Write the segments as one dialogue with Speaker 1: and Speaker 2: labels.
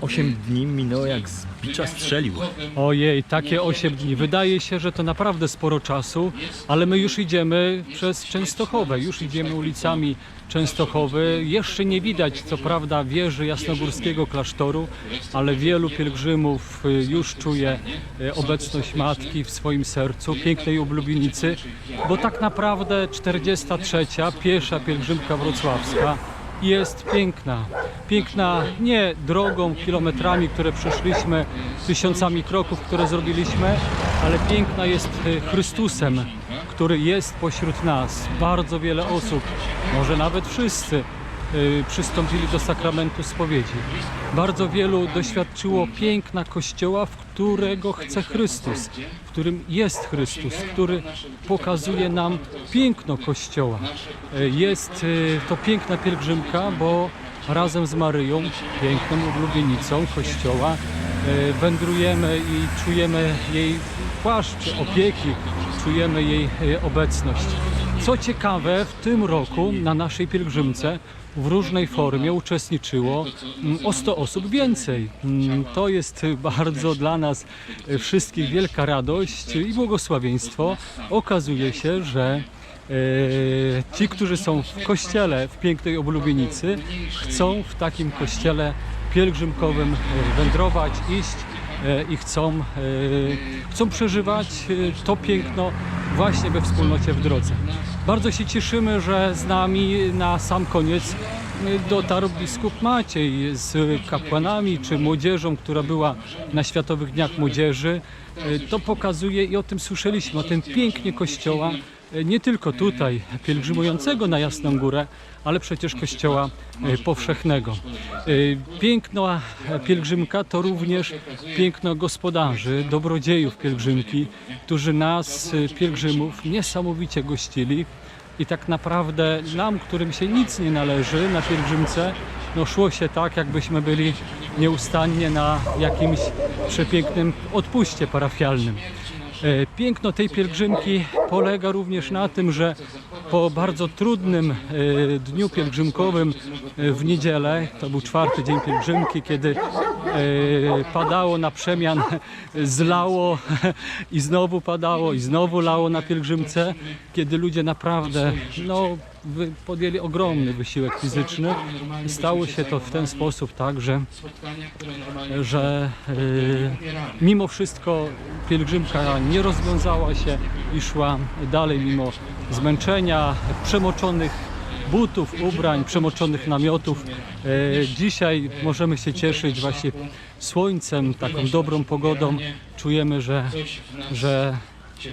Speaker 1: 8 dni minęło jak z bicza strzelił.
Speaker 2: Ojej, takie 8 dni. Wydaje się, że to naprawdę sporo czasu, ale my już idziemy przez Częstochowę, już idziemy ulicami Częstochowy. Jeszcze nie widać, co prawda, wieży Jasnogórskiego klasztoru, ale wielu pielgrzymów y, już czuje y, obecność Matki w swoim sercu, pięknej oblubienicy, bo tak naprawdę 43. piesza pielgrzymka wrocławska jest piękna. Piękna nie drogą, kilometrami, które przeszliśmy, tysiącami kroków, które zrobiliśmy, ale piękna jest y, Chrystusem, który jest pośród nas. Bardzo wiele osób, może nawet wszyscy, przystąpili do sakramentu spowiedzi. Bardzo wielu doświadczyło piękna Kościoła, w którego chce Chrystus, w którym jest Chrystus, który pokazuje nam piękno Kościoła. Y, Jest y, to piękna pielgrzymka, bo razem z Maryją, piękną oblubienicą Kościoła, y, wędrujemy i czujemy jej płaszcz opieki, czujemy jej y, obecność. Co ciekawe, w tym roku na naszej pielgrzymce w różnej formie uczestniczyło mm, o 100 osób więcej. Mm, To jest bardzo dla nas wszystkich wielka radość i błogosławieństwo. Okazuje się, że e, ci, którzy są w kościele w pięknej oblubienicy, chcą w takim kościele pielgrzymkowym e, wędrować, iść i chcą, e, chcą przeżywać e, to piękno właśnie we wspólnocie w drodze. Bardzo się cieszymy, że z nami na sam koniec e, dotarł biskup Maciej z kapłanami czy młodzieżą, która była na Światowych Dniach Młodzieży. E, To pokazuje i o tym słyszeliśmy, o tym pięknie Kościoła, e, nie tylko tutaj pielgrzymującego na Jasną Górę, ale przecież Kościoła e, powszechnego. E, Piękna pielgrzymka to również piękno gospodarzy, dobrodziejów pielgrzymki, którzy nas, e, pielgrzymów, niesamowicie gościli. I tak naprawdę nam, którym się nic nie należy na pielgrzymce, no szło się tak, jakbyśmy byli nieustannie na jakimś przepięknym odpuście parafialnym. E, Piękno tej pielgrzymki polega również na tym, że po bardzo trudnym e, dniu pielgrzymkowym e, w niedzielę, to był czwarty dzień pielgrzymki, kiedy padało na przemian, zlało i znowu padało i znowu lało na pielgrzymce, kiedy ludzie naprawdę no, podjęli ogromny wysiłek fizyczny. Stało się to w ten sposób tak, że że e, mimo wszystko pielgrzymka nie rozwiązała się i szła dalej mimo zmęczenia, przemoczonych butów, ubrań, przemoczonych namiotów. E, Dzisiaj możemy się cieszyć właśnie słońcem, taką dobrą pogodą. Czujemy, że, że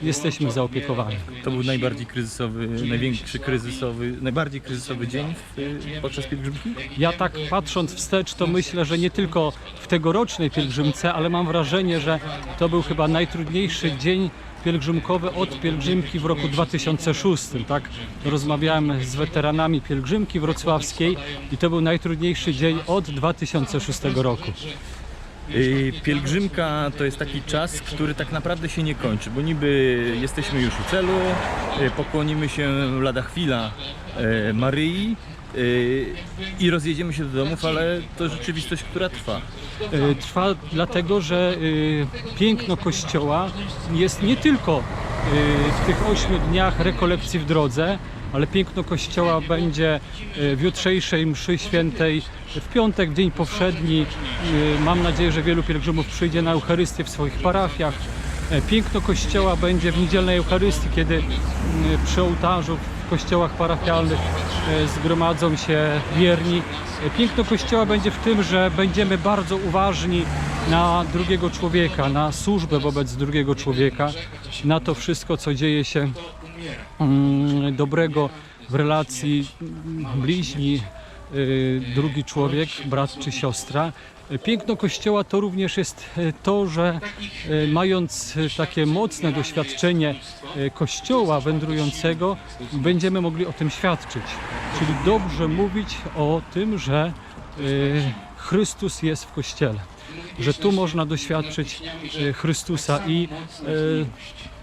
Speaker 2: jesteśmy zaopiekowani.
Speaker 1: To był najbardziej kryzysowy, największy kryzysowy, najbardziej kryzysowy dzień w, podczas pielgrzymki?
Speaker 2: Ja tak patrząc wstecz, to myślę, że nie tylko w tegorocznej pielgrzymce, ale mam wrażenie, że to był chyba najtrudniejszy dzień pielgrzymkowy od pielgrzymki w roku 2006. Tak? Rozmawiałem z weteranami pielgrzymki wrocławskiej i to był najtrudniejszy dzień od 2006 roku.
Speaker 1: Pielgrzymka to jest taki czas, który tak naprawdę się nie kończy, bo niby jesteśmy już u celu, yy, pokłonimy się lada chwila yy, Maryi yy, i rozjedziemy się do domów, ale to rzeczywistość, która trwa.
Speaker 2: E, Trwa dlatego, że e, piękno Kościoła jest nie tylko e, w tych ośmiu dniach rekolekcji w drodze, ale piękno Kościoła będzie e, w jutrzejszej mszy świętej w piątek, w dzień powszedni. E, Mam nadzieję, że wielu pielgrzymów przyjdzie na Eucharystię w swoich parafiach. E, Piękno Kościoła będzie w niedzielnej Eucharystii, kiedy m, przy ołtarzu w kościołach parafialnych zgromadzą się wierni. Piękno Kościoła będzie w tym, że będziemy bardzo uważni na drugiego człowieka, na służbę wobec drugiego człowieka, na to wszystko, co dzieje się mm, dobrego w relacji bliźni, y, drugi człowiek, brat czy siostra. Piękno Kościoła to również jest e, to, że e, mając takie mocne doświadczenie Kościoła wędrującego, będziemy mogli o tym świadczyć. Czyli dobrze mówić o tym, że Chrystus jest w Kościele. że tu można doświadczyć e, Chrystusa i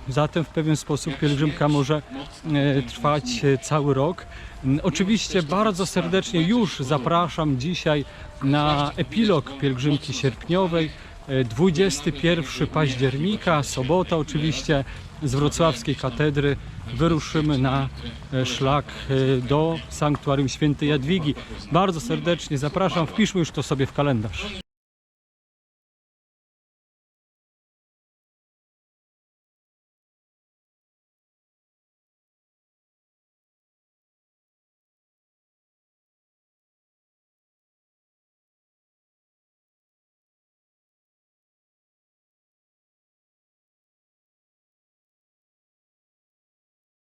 Speaker 2: e, zatem w pewien sposób pielgrzymka może e, trwać cały rok. Oczywiście bardzo serdecznie już zapraszam dzisiaj na epilog pielgrzymki sierpniowej. E, 21 października, sobota oczywiście, z wrocławskiej katedry wyruszymy na e, szlak e, do sanktuarium świętej Jadwigi. Bardzo serdecznie zapraszam, wpiszmy już to sobie w kalendarz.